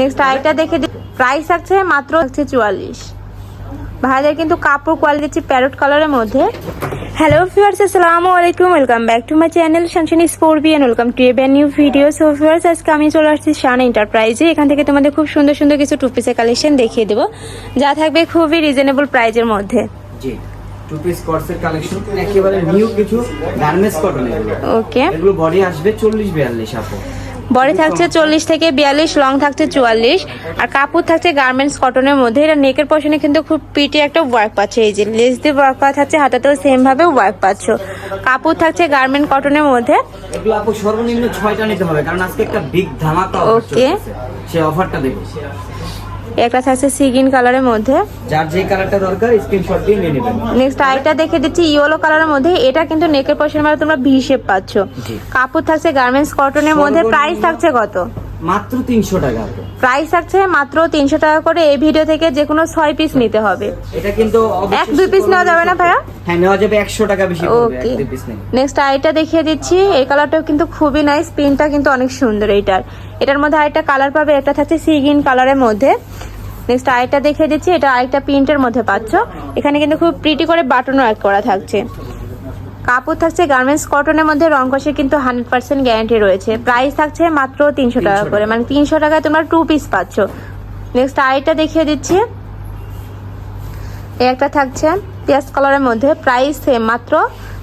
Next আইটা দেখে price আছে মাত্র হচ্ছে চুয়াল্লিশ। ভাইদের কিন্তু কাপড় কোয়ালিটি হচ্ছে প্যারট কালারের মধ্যে। হ্যালো ভিউয়ার্স আসসালামু আলাইকুম। Welcome back to my channel শানশানি স্পোর্বি and welcome to a new video so viewers আজকে আমি চলে আসছি শান এন্টারপ্রাইজে এখান থেকে তোমাদের খুব সুন্দর সুন্দর কিছু টু পিসের কালেকশন দেখিয়ে দেবো। যা থাকবে খুবই রিজনেবল প্রাইজের মধ্যে। জি টু পিস কটসের কালেকশন একেবারে নিউ কিছু গার্মেন্টস কটন ওকে এগুলো বডি আসবে চল্লিশ বিয়াল্লিশ আপু। বডি থাকছে চল্লিশ থেকে বিয়াল্লিশ লং থাকছে চুয়াল্লিশ আর কাপড় থাকছে গার্মেন্টস কটনের মধ্যে। এটা নেকের পশনে কিন্তু খুব পিটি একটা ওয়ার্ক পাচ্ছে। এই যে লেস দিয়ে ওয়ার্ক করা থাকছে হাতাতেও সেম ভাবে ওয়ার্ক পাচ্ছ। কাপড় থাকছে গার্মেন্ট কটনের মধ্যে। সর্বনিম্ন ছয়টা নিতে হবে কারণ আজকে একটা বিগ ধামাকা ওকে সে অফারটা দেখো একটা থাকছে সিগিন কালারের মধ্যে। যার যে কালারটা দরকার স্ক্রিনশট দিয়ে নিয়ে নেবেন। নেক্সট আইটা দেখে দিচ্ছি ইয়েলো কালারের মধ্যে। এটা কিন্তু নেকের পশনের মধ্যে তোমরা ভি শেপ পাচ্ছ। কাপড় থাকছে গার্মেন্টস কটনের মধ্যে। প্রাইস থাকছে কত? মাত্র তিনশো টাকা প্রাইস থাকছে মাত্র তিনশো টাকা করে এই ভিডিও থেকে যে কোনো ছয় পিস নিতে হবে। এটা কিন্তু এক দুই পিস নেওয়া যাবে না ভাইয়া? হ্যাঁ নেওয়া যাবে একশো টাকা বেশি ওকে নেক্সট আইটা দেখিয়ে দিচ্ছি। এই কালারটাও কিন্তু খুবই নাইস প্রিন্টটা কিন্তু অনেক সুন্দর এইটার। এটার মধ্যে আরেকটা কালার পাবে একটা থাকছে সিগিন কালারের মধ্যে। নেক্সট আইটা দেখিয়ে দিচ্ছি এটা আরেকটা প্রিন্টের মধ্যে পাচ্ছ। এখানে কিন্তু খুব প্রিটি করে বাটন ওয়ার্ক করা থাকছে। কাপড় থাকছে গার্মেন্টস কটনের মধ্যে রং কষে কিন্তু হান্ড্রেড পার্সেন্ট গ্যারান্টি রয়েছে। প্রাইস থাকছে মাত্র তিনশো টাকা করে মানে তিনশো টাকায় তোমরা টু পিস পাচ্ছ। নেক্সট আইটা দেখিয়ে দিচ্ছি। এই একটা থাকছে পেঁয়াজ কালারের মধ্যে প্রাইস সেম মাত্র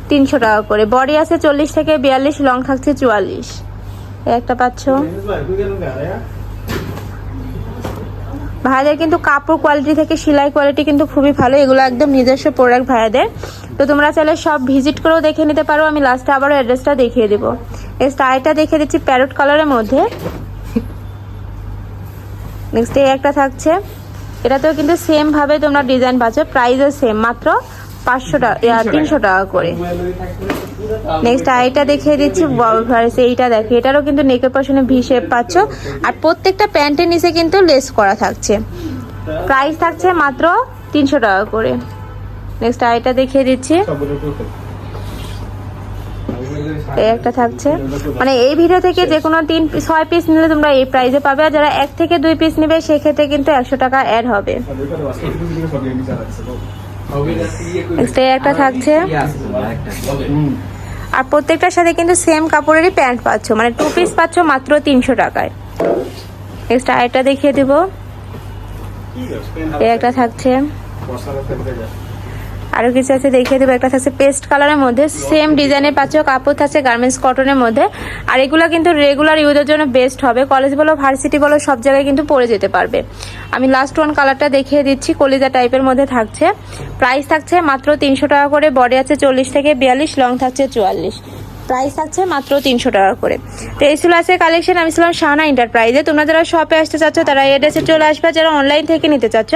তিনশো টাকা করে। বডি আছে চল্লিশ থেকে বিয়াল্লিশ লং থাকছে চুয়াল্লিশ। এই একটা পাচ্ছ। ভাইদের কিন্তু কাপড় কোয়ালিটি থেকে সেলাই কোয়ালিটি কিন্তু খুবই ভালো, এগুলো একদম নিজস্ব প্রোডাক্ট ভাইয়াদের তো তোমরা চাইলে সব ভিজিট করেও দেখে নিতে পারো, আমি লাস্টে আবারও অ্যাড্রেসটা দেখিয়ে দেবো। এই স্টাইলটা দেখে দিচ্ছি প্যারট কালারের মধ্যে। নেক্সট এই একটা থাকছে, এটাতেও কিন্তু সেম ভাবে তোমরা ডিজাইন পাচ্ছ প্রাইসও সেম মাত্র পাঁচশো টাকা তিনশো টাকা। করে। নেক্সট আইটা দেখিয়ে দিচ্ছি এইটা দেখো এটারও কিন্তু নেকের পশনে ভি শেপ পাচ্ছ। আর প্রত্যেকটা প্যান্টের নিচে কিন্তু লেস করা থাকছে। প্রাইস থাকছে মাত্র তিনশো টাকা করে। নেক্সট আইটা দেখিয়ে দিচ্ছি। এই একটা থাকছে। মানে এই ভিডিও থেকে যে কোনো তিন ছয় পিস নিলে তোমরা এই প্রাইসে পাবে। আর যারা এক থেকে দুই পিস নেবে সেক্ষেত্রে কিন্তু একশো টাকা অ্যাড হবে। এই একটা থাকছে। আর প্রত্যেকটার সাথে কিন্তু সেম কাপড়েরই প্যান্ট পাচ্ছ। মানে টু পিস পাচ্ছ মাত্র তিনশো টাকায়। নেক্সট আরেকটা দেখিয়ে দেবো। একটা থাকছে। আরও কিছু আছে, দেখিয়ে দেবো। একটা থাকছে পেস্ট কালারের মধ্যে সেম ডিজাইনের পাচ্ছ কাপড় থাকছে গার্মেন্টস কটনের মধ্যে। আর এগুলো কিন্তু রেগুলার ইউজের জন্য বেস্ট হবে। কলেজ বলো ভার্সিটি বলো, সব জায়গায় কিন্তু পরে যেতে পারবে। আমি লাস্ট ওয়ান কালারটা দেখিয়ে দিচ্ছি, কলিজা টাইপের মধ্যে থাকছে। প্রাইস থাকছে মাত্র তিনশো টাকা করে বডি আছে চল্লিশ থেকে বিয়াল্লিশ লং থাকছে চুয়াল্লিশ। প্রাইস আছে মাত্র তিনশো টাকা করে। তো এই ছিল আছে কালেকশন আমি ছিলাম শাহানা এন্টারপ্রাইজে তোমরা যারা শপে আসতে চাচ্ছ, তারা এড্রেসে চলে আসবে। যারা অনলাইন থেকে নিতে চাচ্ছ,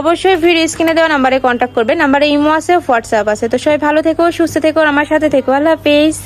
অবশ্যই ভিডিও স্ক্রিনে দেওয়া নাম্বারে কন্ট্যাক্ট করবে। নাম্বারে ইমো আছে হোয়াটসঅ্যাপ আছে। তো সবাই ভালো থেকো, সুস্থ থেকো আমার সাথে থেকো। আল্লাহ হাফেজ।